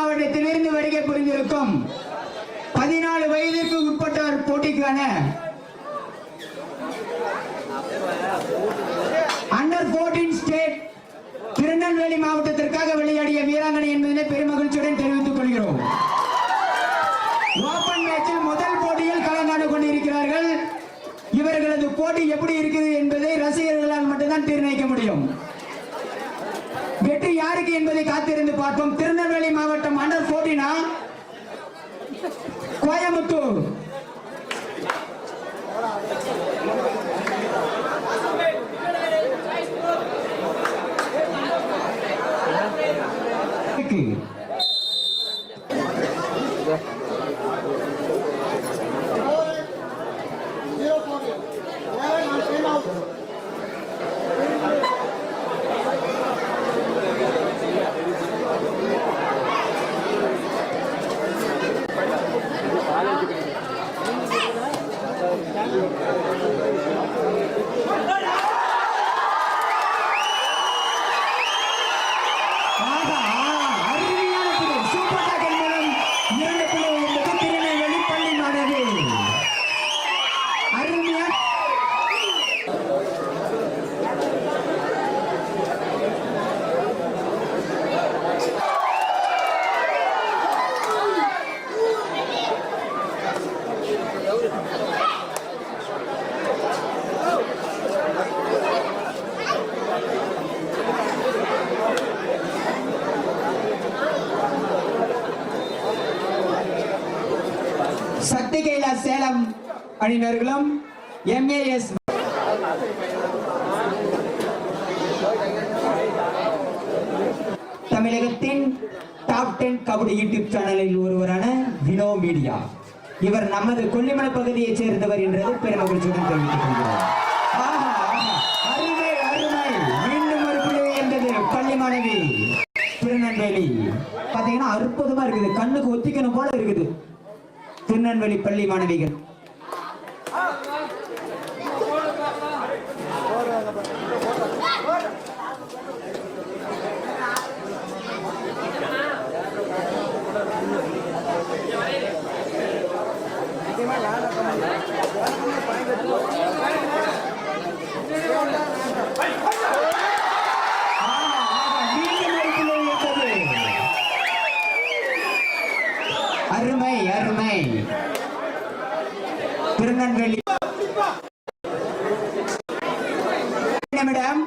மாவட்டத்திலிருந்து வருகை புரிந்திருக்கும் பதினாலு வயதிற்கு உட்பட்டவர் போட்டிக்கான அண்டர் போர்டீன் ஸ்டேட் திருநெல்வேலி மாவட்டத்திற்காக விளையாடிய வீராங்கனை என்பதனை பெருமகிழ்ச்சியுடன் தெரிவித்துக் கொள்கிறோம். ஓபன் மேட்சில் முதல் போட்டியில் கலந்தாண்டு கொண்டிருக்கிறார்கள். இவர்களது போட்டி எப்படி இருக்குது என்பதை ரசிகர்களால் மட்டும்தான் நிர்ணயிக்க முடியும். வெற்றி யாருக்கு என்பதை காத்திருந்து பார்ப்போம் திருநெல்வேலி மாவட்டம் அண்டர் போட்டினா கோயம்புத்தூர் Thank you அருமையான புள்ளி. சூப்பர் டாக்கல் மூலம் இரண்டு புள்ளி என்பது திருநெல்வேலி பள்ளி மாணவி அருமையான சக்தி கைலா சேலம் அணியினர்களும் எம்ஏஎஸ் தமிழகத்தின் டாப் டென் கபடி யூடியூப் சேனலில் ஒருவரான வினோ மீடியா. இவர் நமது கொல்லிமலை பகுதியைச் சேர்ந்தவர் என்றது பெருமகிழ்ச்சியுடன் தெரிவித்துக் கொள்கிறார் அருமை அருமை. மீண்டும் ஒரு என்றது பள்ளி மாணவி திருநெல்வேலி. பார்த்தீங்கன்னா அற்புதமா இருக்குது. கண்ணுக்கு ஒத்திக்கணும் போல இருக்குது. திருநெல்வேலி பள்ளி மாணவிகள். ஆஹா, அருமை அருமை. திருநெல்வேலி. நிமிடம்